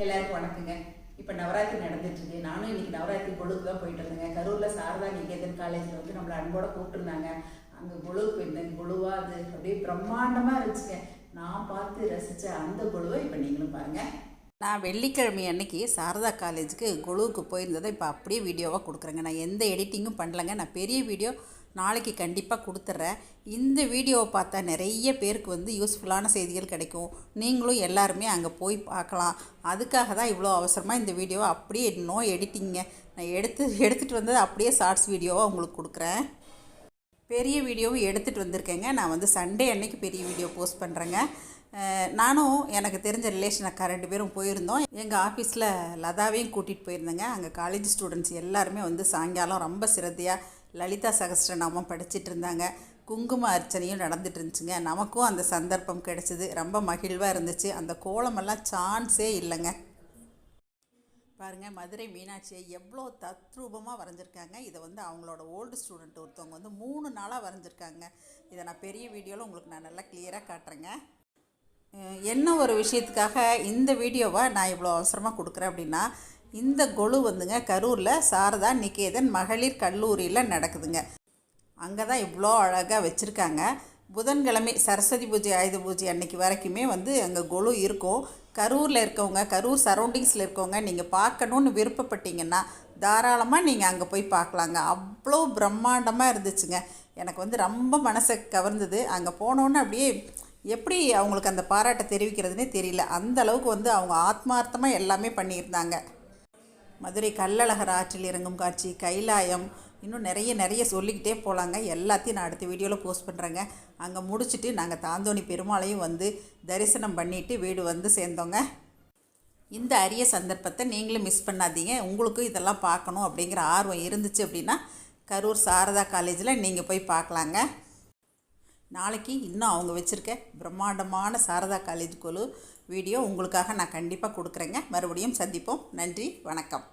எல்லாருக்கும் வணக்கங்க. இப்போ நவராத்திரி நடந்துட்டு இருக்கு நானும் இன்னைக்கு நவராத்திரி கொழுக்கு தான் போயிட்டு இருந்தேங்க கரூரில் சாரதா நிகேதன் காலேஜில் வந்து நம்மளை அன்போட கூப்பிட்டுருந்தாங்க. அங்கே கொழுவு போயிருந்தேன் கொழுவா அது அப்படியே பிரம்மாண்டமாக இருந்துச்சுங்க. நான் பார்த்து ரசித்த அந்த கொழுவை இப்போ நீங்களும் பாருங்கள் நான் வெள்ளிக்கிழமை அன்னைக்கு சாரதா காலேஜுக்கு குழுவுக்கு போயிருந்ததை இப்போ அப்படியே வீடியோவாக கொடுக்குறேங்க. நான் எந்த எடிட்டிங்கும் பண்ணலங்க. நான் பெரிய வீடியோ நாளைக்கு கண்டிப்பாக கொடுத்துட்றேன் இந்த வீடியோவை பார்த்தா நிறைய பேருக்கு வந்து யூஸ்ஃபுல்லான செய்திகள் கிடைக்கும். நீங்களும் எல்லாருமே அங்கே போய் பார்க்கலாம். அதுக்காக தான் இவ்வளோ அவசரமாக இந்த வீடியோவை அப்படியே நோ எடிட்டிங்க நான் எடுத்து எடுத்துகிட்டு வந்தது அப்படியே ஷார்ட்ஸ் வீடியோவாக உங்களுக்கு கொடுக்குறேன். பெரிய வீடியோவும் எடுத்துகிட்டு வந்திருக்கேங்க. நான் வந்து சண்டே அன்னைக்கு பெரிய வீடியோ போஸ்ட் பண்ணுறேங்க நானும் எனக்கு தெரிஞ்ச ரிலேஷன் அக்கா ரெண்டு பேரும் போயிருந்தோம். எங்கள் ஆஃபீஸில் லதாவையும் கூட்டிகிட்டு போயிருந்தேங்க. அங்கே காலேஜ் ஸ்டூடெண்ட்ஸ் எல்லாருமே வந்து சாயங்காலம் ரொம்ப சிரத்தையாக லலிதா சகஸ்ரநாமம் படிச்சிட்டு இருந்தாங்க குங்கும அர்ச்சனையும் நடந்துட்டு இருந்துச்சுங்க நமக்கும் அந்த சந்தர்ப்பம் கிடைச்சிது. ரொம்ப மகிழ்வாக இருந்துச்சு. அந்த கோலமெல்லாம் சான்ஸே இல்லைங்க. பாருங்கள் மதுரை மீனாட்சியை எவ்வளோ தத்ரூபமாக வரைஞ்சிருக்காங்க. இதை வந்து அவங்களோட ஓல்டு ஸ்டூடெண்ட் ஒருத்தவங்க வந்து மூணு நாளாக வரைஞ்சிருக்காங்க. இதை நான் பெரிய வீடியோவில் உங்களுக்கு நான் நல்லா கிளியராக காட்டுறேங்க. என்ன ஒரு விஷயத்துக்காக இந்த வீடியோவை நான் இவ்வளோ அவசரமாக கொடுக்குறேன் அப்படின்னா இந்த கொலு வந்துங்க கரூரில் சாரதா நிகேதன் மகளிர் கல்லூரியில் நடக்குதுங்க. அங்கே தான் இவ்வளோ அழகாக வச்சுருக்காங்க. புதன்கிழமை சரஸ்வதி பூஜை ஆயுத பூஜை அன்னைக்கு வரைக்குமே வந்து அங்கே கொலு இருக்கும். கரூரில் இருக்கவங்க கரூர் சரௌண்டிங்ஸில் இருக்கவங்க நீங்கள் பார்க்கணுன்னு விருப்பப்பட்டீங்கன்னா தாராளமாக நீங்கள் அங்கே போய் பார்க்கலாங்க. அவ்வளோ பிரம்மாண்டமாக இருந்துச்சுங்க. எனக்கு வந்து ரொம்ப மனசை கவர்ந்தது. அங்கே போனோன்னு அப்படியே எப்படி அவங்களுக்கு அந்த பாராட்டை தெரிவிக்கிறதுனே தெரியல. அந்த அளவுக்கு வந்து அவங்க ஆத்மார்த்தமாக எல்லாமே பண்ணியிருந்தாங்க. மதுரை கள்ளழகர் ஆற்றில் இறங்கும் காட்சி கைலாயம். இன்னும் நிறைய நிறைய சொல்லிக்கிட்டே போகலாங்க எல்லாத்தையும் நான் அடுத்த வீடியோவில் போஸ்ட் பண்ணுறேங்க அங்கே முடிச்சுட்டு நாங்கள் தாந்தோணி பெருமாளையும் வந்து தரிசனம் பண்ணிவிட்டு வீடு வந்து சேர்ந்தோங்க. இந்த அரிய சந்தர்ப்பத்தை நீங்களும் மிஸ் பண்ணாதீங்க. உங்களுக்கும் இதெல்லாம் பார்க்கணும் அப்படிங்கிற ஆர்வம் இருந்துச்சு அப்படின்னா கரூர் சாரதா காலேஜில் நீங்கள் போய் பார்க்கலாங்க. நாளைக்கு இன்னும் அவங்க வச்சுருக்க பிரம்மாண்டமான சாரதா காலேஜ் குழு வீடியோ உங்களுக்காக நான் கண்டிப்பாக கொடுக்குறேங்க. மறுபடியும் சந்திப்போம். நன்றி வணக்கம்.